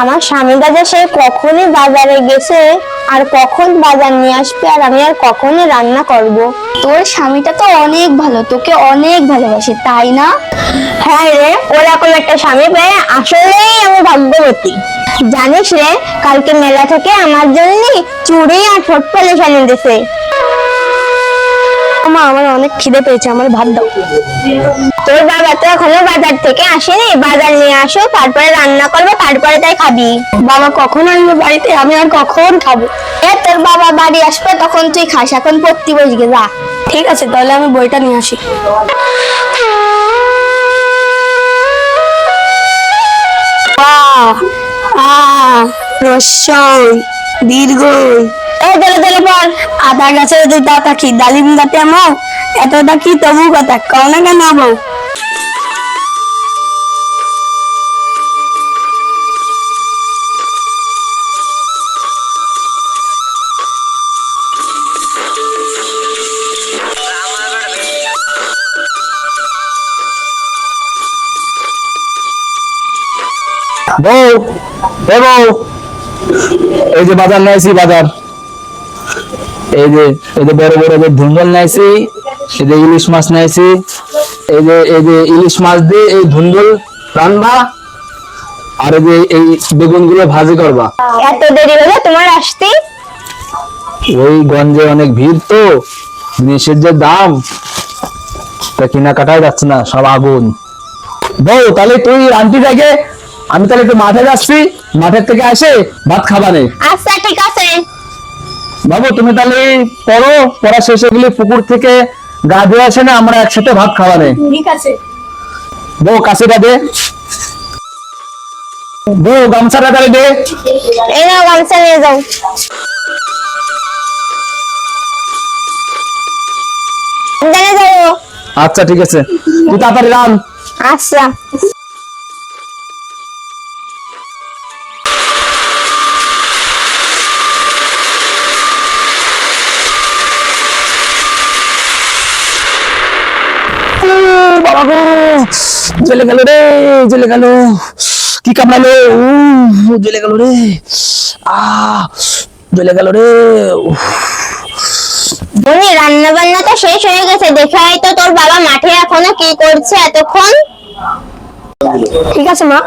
আমার স্বামী দাদা সে কখনই বাজারে গেছে আর কখন বাজার নিয়ে আসবে আর আমি আর কখনই রান্না করব? তোর স্বামীটা তো অনেক ভালো তোকে অনেক ভালোবাসে তাই না? হ্যাঁ রে ওরকম একটা স্বামী পেয়ে আসলেই আমি ভাগ্যবতী। জানিস রে কালকে মেলা থেকে আমার জন্য চুড়ি আর ঠোঁট পলিশ এনে দিছে। মা, আমার অনেক খিদে পেয়েছে, আমার ভাত দাও। তোর বাবা তো এখনও বাজার থেকে আসেনি, বাজার নিয়ে আসো, তারপরে রান্না করব, তারপরে তাই খাবি। বাবা কখন আসবে বাড়িতে? আমি আর কখন খাব? এ, তোর বাবা বাড়ি আসবে, তখন তুই খাস, এখন পড়তে বসবে যা। ঠিক আছে, তাহলে আমি বইটা নিয়ে আসি। রসই। দীর্ঘই। এই দলে দলে পর আদা গাছে দুই দাতা কি ডালিম গাতে আমাও এতটা কি তবু কথা কও না কেন বউ বউ এ বউ এই যে বাজার নাইছি বাজার। এই যে এই যে বড় বড় যে ধুন্দল নাইছি এই যে ইলিশ মাছ নাইছি এই যে এই যে ইলিশ মাছ দিয়ে এই ধুন্দল রান্না আর এই যে এই বেগুনগুলো ভাজি করবা। এত দেরি হলো তোমার আসতে? ওই গঞ্জে অনেক ভিড় তো জিনিসের যে দাম তা কিনা কাটাই যাচ্ছে না সব আগুন। বউ তাহলে তুই আন্টি থেকে আমি তাহলে একটু মাঠে যাচ্ছি মাঠের থেকে আসে ভাত খাবানে আচ্ছা ঠিক আছে। বাবু তুমি তাহলে পড়ো পড়া শেষে গেলে পুকুর থেকে গা ধুয়ে আসে না আমরা একসাথে ভাত খাওয়ানে ঠিক আছে। বউ কাশিটা দে। বউ গামছাটা তাহলে দে। এই নাও গামছা নিয়ে যাও। আচ্ছা ঠিক আছে। তুই তাড়াতাড়ি রান। আচ্ছা। বাবা গো জ্বলে গেল রে জ্বলে গেল। কি কামড়ালো? উ জ্বলে গেল রে। আ জ্বলে গেল রে। উফ। বলি রান্না বান্না তো শেষ হয়ে গেছে। দেখে আয় তো তোর বাবা মাঠে এখনও কি করছে এতক্ষণ। ঠিক আছে মা।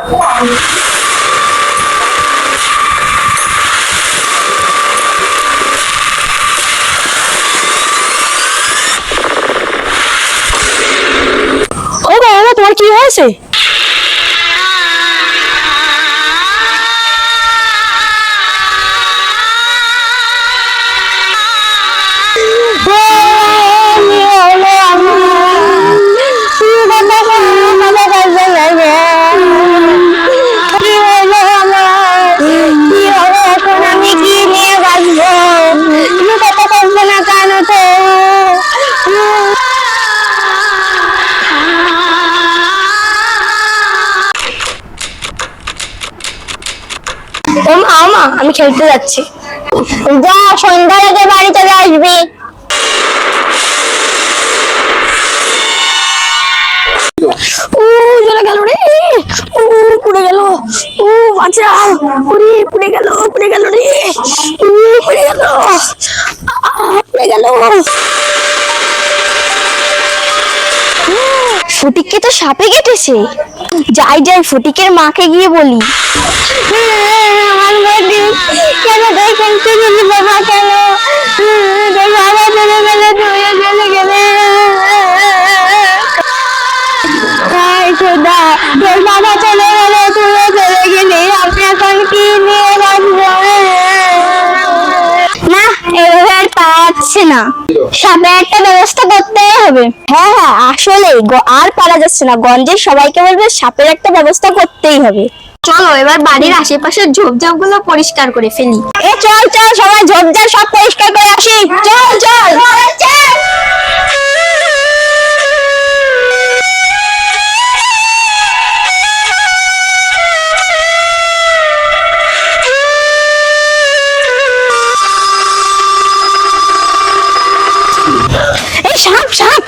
হয়েছে? বাবা তোমার কি হয়েছে আমি খেলতে যাচ্ছি। যা সন্ধ্যার আগে বাড়ি চলে আসবি। ও রে। ও, পুড়ে গেল। ও রে। ও গেল। ফটিককে তো সাপে কেটেছে। যাই যাই, ফটিকের মাকে গিয়ে বলি। এখন কি নিয়ে না আর পাচ্ছে না একটা ব্যবস্থা করতেই হবে। হ্যাঁ হ্যাঁ আসলে আর যাচ্ছে না। সবাইকে বলবে সাপের একটা ব্যবস্থা করতেই হবে। চলো এবার বাড়ির আশেপাশের ঝোপঝাপগুলো পরিষ্কার করে ফেলি। এ চল চল সবাই ঝোপঝাড় সব পরিষ্কার করে আসি। চল চল। সাপ সাপ।